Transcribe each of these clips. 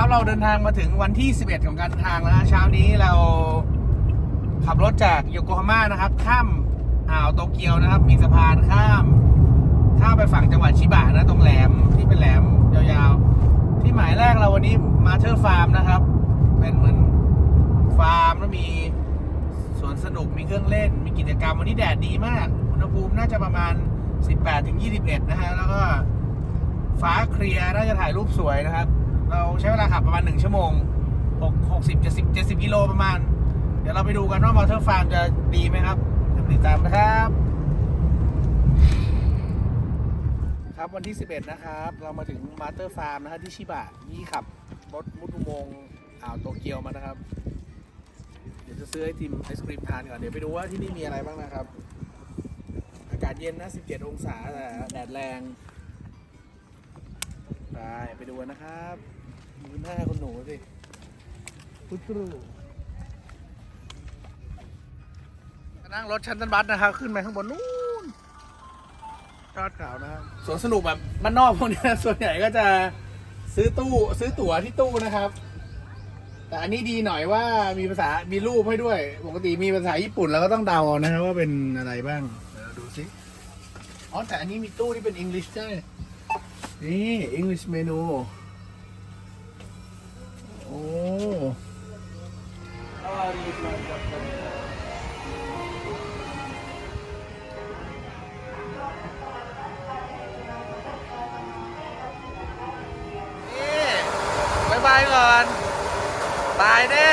ครับเราเดินทางมาถึงวันที่ 11 ของการเดินทางแล้วนะเช้านี้เราขับรถจากโยโกฮาม่านะครับ ข้ามอ่าวโตเกียวนะครับ มีสะพานข้าม ข้ามไปฝั่งจังหวัดชิบะนะ ตรงแหลมที่เป็นแหลมยาวๆ ที่หมายแรกเราวันนี้มาเทอร์ฟาร์มนะครับ เป็นเหมือนฟาร์มแล้วมีสวนสนุกมีเครื่องเล่น มีกิจกรรมวันนี้แดดดีมากอุณหภูมิน่าจะประมาณ 18-21 นะฮะแล้วก็ฟ้าเคลียร์น่าจะถ่ายรูปสวยนะครับ เราใช้เวลาขับประมาณ 1 ชั่วโมง6 60 70 70กิโลประมาณ เดี๋ยวเราไปดูกันว่ามอเตอร์ฟาร์มจะดีไหมครับติดตามนะครับ ครับวันที่ 11 นะครับ เรามาถึงมาเตอร์ฟาร์มนะครับที่ชิบะนี่ขับรถมุดอุโมงอ่าวโตเกียวมานะครับ เดี๋ยวจะซื้อไอติมไอศครีมทานก่อน เดี๋ยวไปดูว่าที่นี่มีอะไรบ้างนะครับ อากาศเย็นนะ 17 องศาแต่แดดแรง ไป ไปดูนะครับ ดูหน้าคุณหนูสิพุทธรูนั่งรถชันตันบัสนะครับ ขึ้นไปข้างบนนู้นยอดเขานะครับสวนสนุกแบบบ้านนอกพวกเนี้ยส่วนใหญ่ก็จะซื้อตู้ซื้อตั๋วที่ตู้นะครับ แต่อันนี้ดีหน่อยว่ามีภาษามีรูปให้ด้วยปกติมีภาษาญี่ปุ่นเราก็ต้องเดาเอานะครับว่าเป็นอะไรบ้างเดี๋ยวเราดูสิอ๋อแต่อันนี้มีตู้ที่เป็นอังกฤษใช่นี่ English menu โอ้บายบายก่อน ตายแน่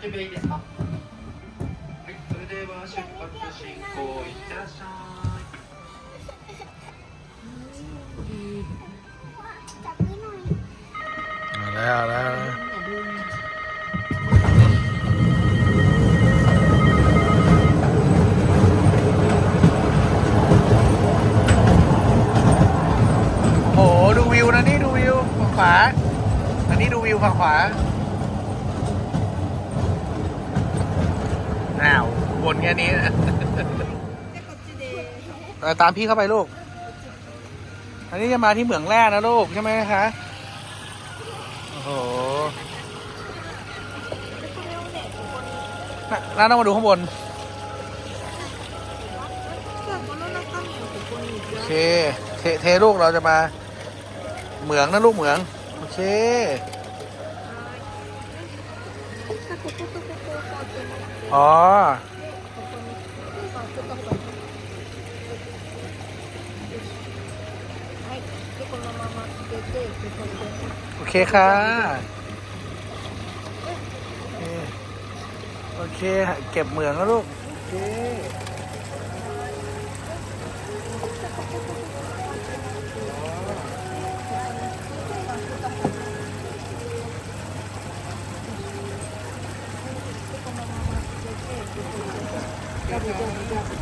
準備いいですかはい、それでは出発進行いってらっしゃい。 มาแล้วแล้วโอ้โหดูวิวนะนี่ดูวิวฝั่งขวา อันนี้ดูวิวฝั่งขวา บนแค่นี้เออตามพี่เข้าไปลูก อันนี้จะมาที่เหมืองแร่นะลูกใช่ไหมคะ โอ้โหน่าน่าต้องมาดูข้างบน โอเคเทเทลูกเราจะมา เหมืองนะลูกเหมือง โอเคอ๋อ โอเคค่ะ โอเค เก็บเหมืองแล้วลูก โอเคก็มี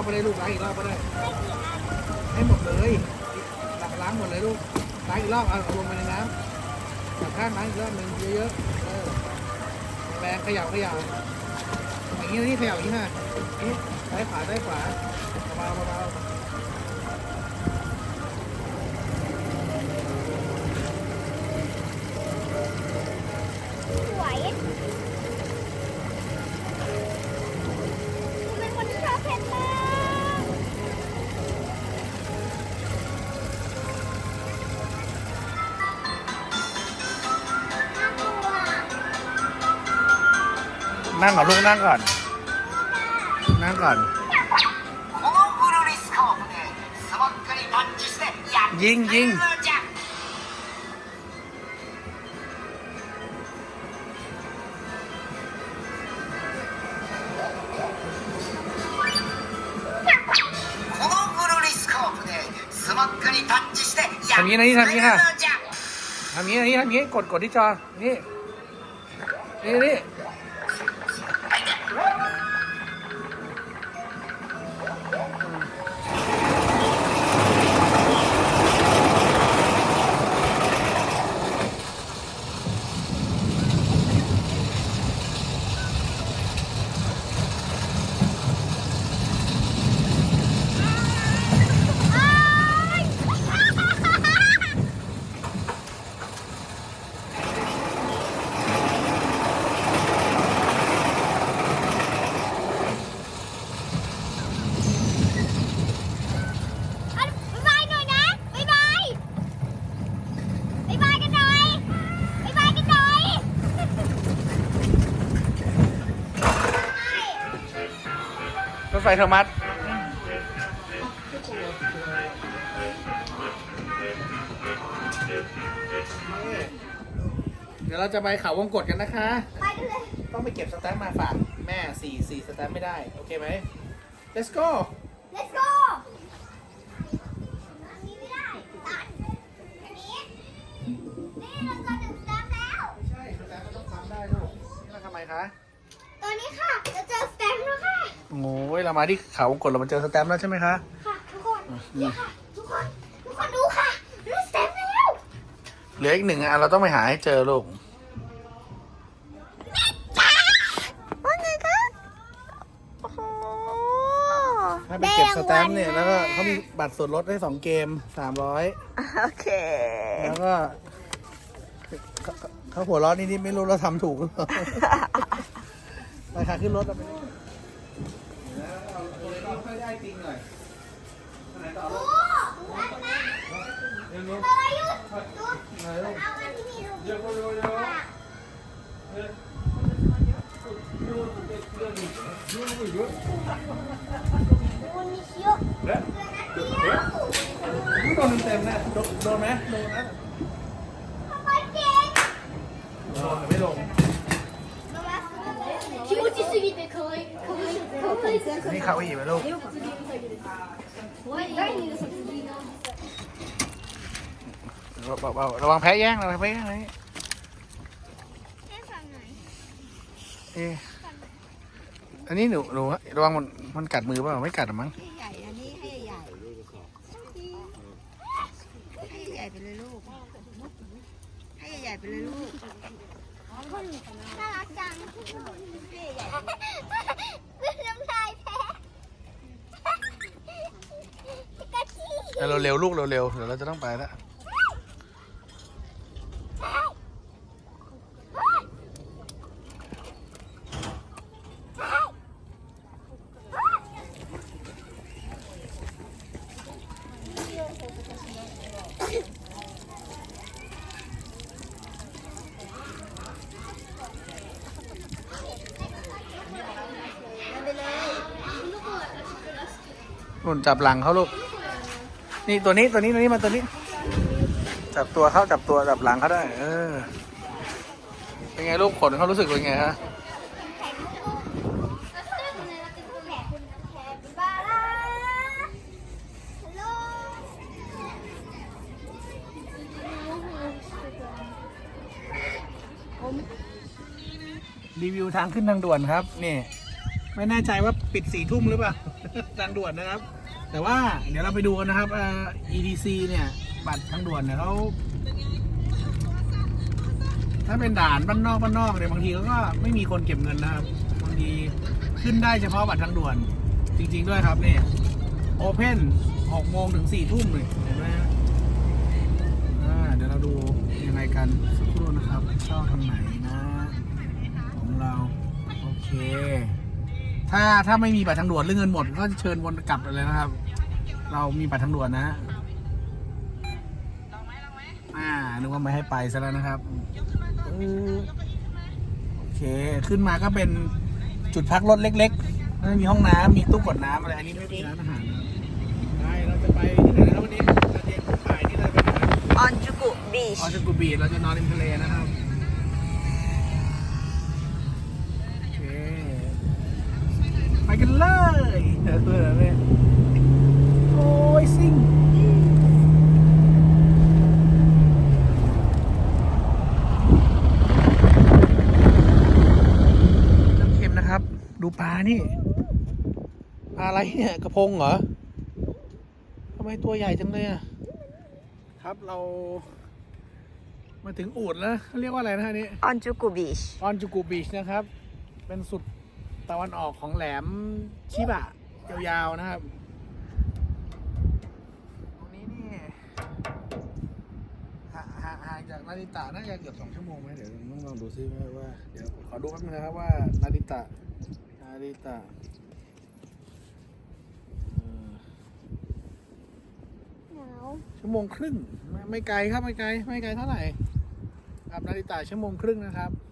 อบก็ได้ลูกล้างอีกรอบก็ได้ ให้หมดเลยล้างล้างหมดเลยลูกล้างอีกรอบเอาลงไปในน้ำจับข้างล้างอีกรอบหนึ่งเยอะๆเออแรงขย่าเขย่าอย่างนี้นี่ขย่าอย่างนี้นะนี่ซ้ายขวาซ้ายขวาเบาๆเบาๆวย นั่งก่อนลูกนั่งก่อน นั่งก่อน ยิงยิงทำนี้นะนี่ทำนี้ค่ะทำนี้ทำนี้ทำนี้กดกดที่จอ นี่ นี่นี่ รถไฟโทมัสเดี๋ยวเราจะไปเขาวงกดกันนะคะ ไปกันเลย ต้องไปเก็บสแตมป์มาฝากแม่สี่สี่สแตมป์ไม่ได้ โอเคไหม let's go let's go อันนี้ไม่ได้ตัดอันนี้ นี่เราจะถึงสแตมป์แล้ว ไม่ใช่สแตมป์มันต้องทำได้ลูกนี่เราทำไมคะ ตอนนี้ค่ะ จะเจอ โอ้ยเรามาที่เขาวงกดเรามาเจอสแตมป์แล้วใช่ไหมคะค่ะทุกคนนี่ค่ะทุกคนทุกคนดูค่ะดูสแตมป์แล้วเหลืออีกหนึ่งอันเราต้องไปหาให้เจอลูกว่าไงคะโอ้โหถ้าไปเก็บสแตมป์เนี่ยแล้วก็เขามีบัตรส่วนลดให้สองเกมสามร้อยโอเค แล้วก็เขาเขาหัวเร้อนนิดๆไม่รู้เราทำถูกหรือเปล่าราคาขึ้นรถเราไปเลย แล้วเอาเอาเลยก็ค่อยได้จริงหน่อยอันไหนต่อ โอ้ ลูก โหมันมา เร็ว เฮ้ยหยุดหยุด ๆไหนลูก เอาอันที่มีรูป เร็วๆเร็วๆเร็ว ค่ะ ๆเร็วๆ วันนี้เยอะ เร็ว เดียว โดนเต็มๆนะโดนโดนไหมโดนนะ ทำไมเก่ง โดนหรือไม่ลง 気持ちすぎて可愛い ใส่เสื้อขึ้นนี่เข้ไหลูกเบาระวังแพ้แย่งระวังแพ้แย่งอเอ๊อันนี้หนูหนูระวังมันมันกัดมือเปล่าไม่กัดหรอมั้งใหญ่อันนี้ให้ใหญ่ใหใหญ่ไปเลยลูกให้ใหญ่ไปเลยลูกน่ารักจังให้ใหญ่ เอาเร็วลูกเร็วเดี๋ยวเราจะต้องไปแล้วนุ่นจับหลังเขาลูก นี่ตัวนี้ตัวนี้ตัวนี้มาตัวนี้ จับตัวเขาจับตัวจับหลังเขาได้ เออ เป็นไงลูกขนเขารู้สึกเป็นไงฮะรีวิวทางขึ้นทางด่วนครับ นี่ ไม่แน่ใจว่าปิดสี่ทุ่มหรือเปล่า ทางด่วนนะครับ แต่ว่าเดี๋ยวเราไปดูกันนะครับเออ EDC เนี่ย บัตรทางด่วนเนี่ยเขาถ้าเป็นด่านบ้านนอกบ้านนอกเนี่ยบางทีเขาก็ไม่มีคนเก็บเงินนะครับบางทีขึ้นได้เฉพาะบัตรทางด่วน จริง ๆ ด้วยครับเนี่ยโอเพนหกโมงถึงสี่ทุ่มเลยเห็นไหมอ่าเดี๋ยวเราดูยังไงกันสักครู่นะครับเข้าทางไหนนะ ของเรา โอเค ถ้าถ้าไม่มีบัตรทางด่วนหรือเงินหมดก็เชิญวนกลับเลยนะครับ เรามีบัตรทางด่วนนะฮะอ่านึกว่าไม่ให้ไปซะแล้วนะครับอือโอเคขึ้นมาก็เป็นจุดพักรถเล็กๆไม่มีห้องน้ำมีตู้กดน้ำอะไรอันนี้ไม่มีร้านอาหารนะครับได้เราจะไปที่ไหนนะครับวันนี้เราเตรียมฝ่ายนี่เลยไปไหนนะออนจูกุบีชออชกูบีเราจะนอนริมทะเลนะครับ ไปกันเลยเออเออเนี่ยโอ้ยซิ่งน้ำเค็มนะครับ ดูปลานี่ปลาอะไรเนี่ยกระพงเหรอทำไมตัวใหญ่จังเลยอะครับเรามาถึงอูดแล้วเขาเรียกว่าอะไรนะฮะนี่ออนจูกุบีชออนจูกูบีชนะครับ เป็นสุด ตะวันออกของแหลมชิบะยาวๆนะครับ ตรงนี้นี่ห่าห่าห่างจากนาริตะน่าจะเกือบสองชั่วโมงไหมเดี๋ยวต้องลองดูซิว่าเดี๋ยวขอดูแป๊บนึงนะครับว่านาริตะนาริตะเอ่อหนาวชั่วโมงครึ่งไม่ไม่ไกลครับไม่ไกลไม่ไกลเท่าไหร่ครับนาริตะชั่วโมงครึ่งนะครับโอ้ย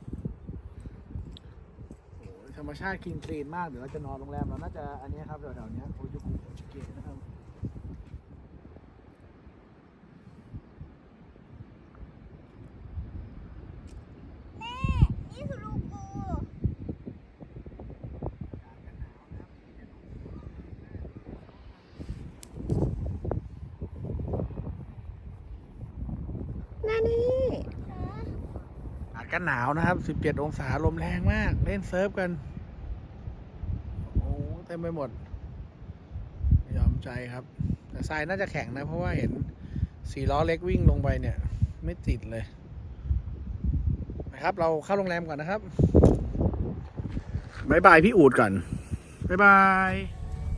ธรรมชาติคลีนคลีนมากเดี๋ยวเราจะนอนโรงแรมเราน่าจะอันนี้ครับแถวๆเนี้ยโอจูกุโอชิเกะนะครับ แม่ นี่คือลูกกู นั่นนี่ อากาศ หนาวนะครับ 17 องศาลมแรงมาก เล่นเซิร์ฟกัน โอ้เต็มไปหมด ยอมใจครับ แต่ทรายน่าจะแข็งนะ เพราะว่าเห็นสี่ล้อเล็กวิ่งลงไปเนี่ย ไม่ติดเลยนะครับ เราเข้าโรงแรมก่อนนะครับบายบายพี่อูดก่อนบายบาย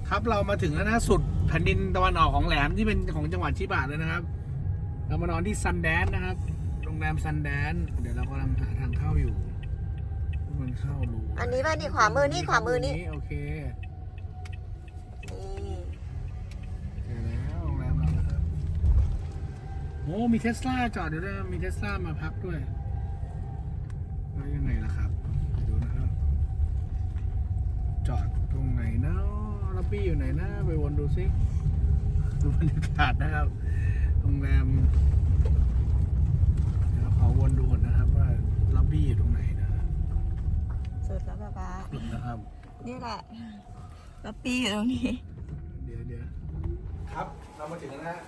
ครับเรามาถึงแล้วนะสุดแผ่นดินตะวันออกของแหลมที่เป็นของจังหวัดชิบะเลยนะครับ เรามานอนที่ซันแดนนะครับ โรงแรมซันแดน เดี๋ยวเรากำลังหาทางเข้า อยู่ว่ามันเข้ารูอันนี้ป่ะนี่ขวามือนี่ขวามือนี่โอเคนี่เจอแล้วโรงแรมเรานะครับโอ้มีเทสลาจอดอยู่ด้วยมีเทสลามาพักด้วยแล้วยังไงล่ะครับไปดูนะครับ จอดตรงไหนนะล็อบบี้อยู่ไหนนะไปวนดูซิดูบรรยากาศนะครับโรงแรมเดี๋ยวขอวนดูก่อนนะครับว่าล็อ บบี้อยู่ตรงไหนนะครับสุดแล้วป้าป๊าสุดนะครับ นี่แหละแล้วปีอยู่ตรงนี้ เดี๋ยวเดี๋ยวครับ เรามาถึงแล้วนะฮะ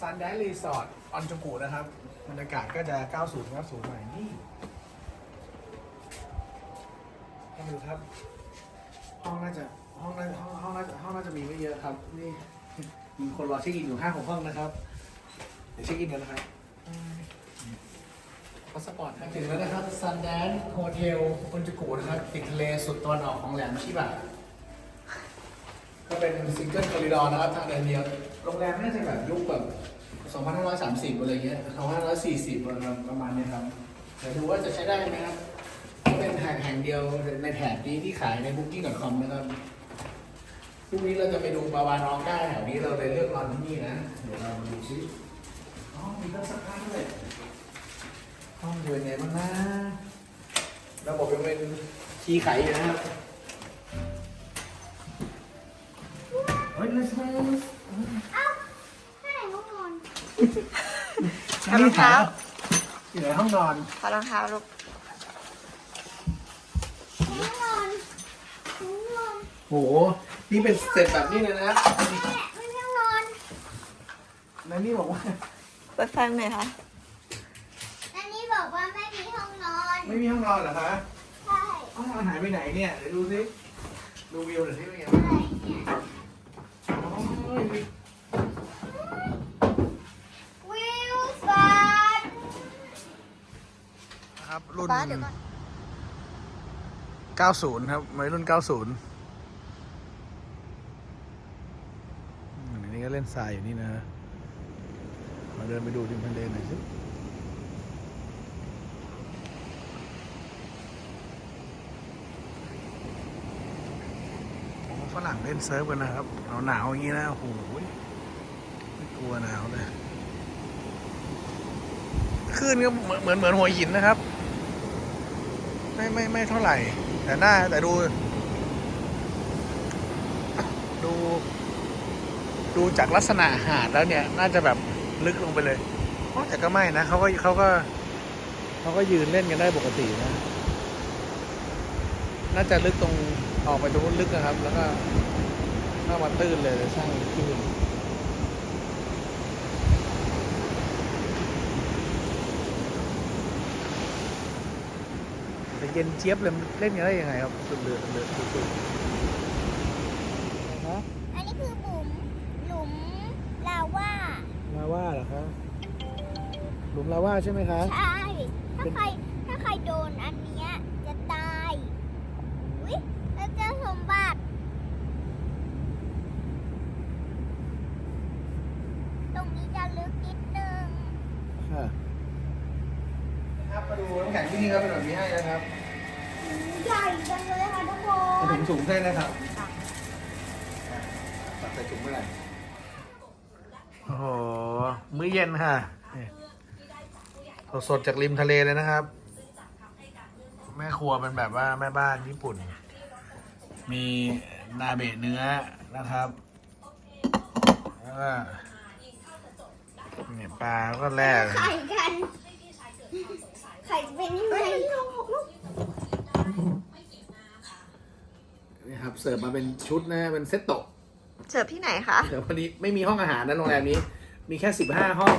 ซันไดรีสอร์ทออนจูกุนะครับบรรยากาศก็จะ 90 90 หน่อยนี่เข้ามาดูครับ ห้องน่าจะห้องน่าห้องห้องน่าจะห้องน่าจะมีไม่เยอะครับ นี่มีคนรอเช็คอินอยู่ห้าหกห้องนะครับ เดี๋ยวเช็คอินกันนะครับ พาสปอร์ตครับถึงแล้วนะครับซันแดนโฮเทลออนจูกุนะครับติดทะเลสุดตะวันออกของแหลมชิบะก็เป็นซิงเกิลคอริดอร์นะครับ ทางเดินเดียว โรงแรมน่าจะแบบยุคแบบ 2530 อะไรเงี้ย2540อะไรประมาณเนี้ยครับเดี๋ยวดูว่าจะใช้ได้ไหมครับก็เป็นแห่งแห่งเดียวในแถบนี้ที่ขายใน booking.com นะครับพรุ่งนี้เราจะไปดูบาวานองก้าแถวนี้เราเลยเลือกนอนที่นี่นะ เดี๋ยวเรามาดูซิอ๋อมีเครื่องซักผ้าด้วย ห้องอยู่เป็นไงบ้างนะระบบยังเป็นคีย์ไขอยู่นะครับเฮ้ยเลยใช่เอ้าให้ไหนห้องนอนเอารองเท้าอยู่ในห้องนอนขอรองเท้าลูกห้องนอนห้องนอนโหนี่เป็นสเต็ปแบบนี้เลยนะแม่ไม่ใช่ห้องนอนแล้วนี่บอกว่า เปิดฟังหน่อยค่ะ อันนี้บอกว่าไม่มีห้องนอน ไม่มีห้องนอนเหรอคะใช่ห้องนอนหายไปไหนเนี่ยเดี๋ยวดูสิดูวิวหน่อยที่เป็นไงอะไรเนี่ยโอ้ยวิวสันนะครับรุ่น ป้าเดี๋ยวก่อน 90 ครับวัยรุ่น 90อืมอันนี้ก็เล่นทรายอยู่นี่นะ มาเดินไปดูริมทะเลหน่อยสิ ฝรั่งเล่นเซิร์ฟกันนะครับหนาวหนาวๆอย่างนี้นะโอ้โหไม่กลัวหนาวเลยคลื่นก็เหมือนเหมือนเหมือนหัวหินนะครับ ไม่ไม่ไม่เท่าไหร่ แต่หน้าแต่ดู ดู ดูจากลักษณะหาดแล้วเนี่ย น่าจะแบบลึกลงไปเลยแต่ก็ไม่นะเขาก็เขาก็เขาก็ยืนเล่นกันได้ปกตินะ น่าจะลึกตรง ออกไปตรงนู้นลึกนะครับ แล้วก็เข้ามาตื้นเลยเลยสร้างคลื่นแต่เย็นเจี๊ยบเลยมันเล่นกันได้ยังไงครับสุดเรือเรือสุดๆนะอันนี้คือบุ๋มหลุมลาว่าลาว่าเหรอครับหลุมลาว่าใช่ไหมคะใช่ถ้าใครถ้าใครโดนอันเนี้ยจะตายวิ แล้วเจอสมบัติตรงนี้จะลึกนิดนึงค่ะ ครับมาดูน้ำแข็งที่นี่ครับเป็นแบบนี้ให้นะครับใหญ่จังเลยค่ะทุกคเป็นนถุงสูงให้นะครับตัดใส่ถุงเมื่อไหร่ โอ้โห มื้อเย็นค่ะนี่สดๆจากริมทะเลเลยนะครับ แม่ครัวเป็นแบบว่าแม่บ้านญี่ปุ่น มีนาเบะเนื้อนะครับแล้วก็เนี่ยปลาก็แล่ไข่กัน ไข่เป็นยังไงนี่ครับ เสิร์ฟมาเป็นชุดนะฮะเป็นเซตโตะเสิร์ฟที่ไหนคะเดี๋ยวพอดีไม่มีห้องอาหารนะโรงแรมนี้ มีแค่สิบห้าห้อง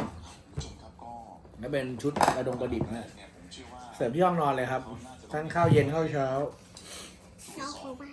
แล้วเป็นชุดกระดงกระดิบนะเสิร์ฟที่ห้องนอนเลยครับ ทั้งข้าวเย็นข้าวเช้า 小伙伴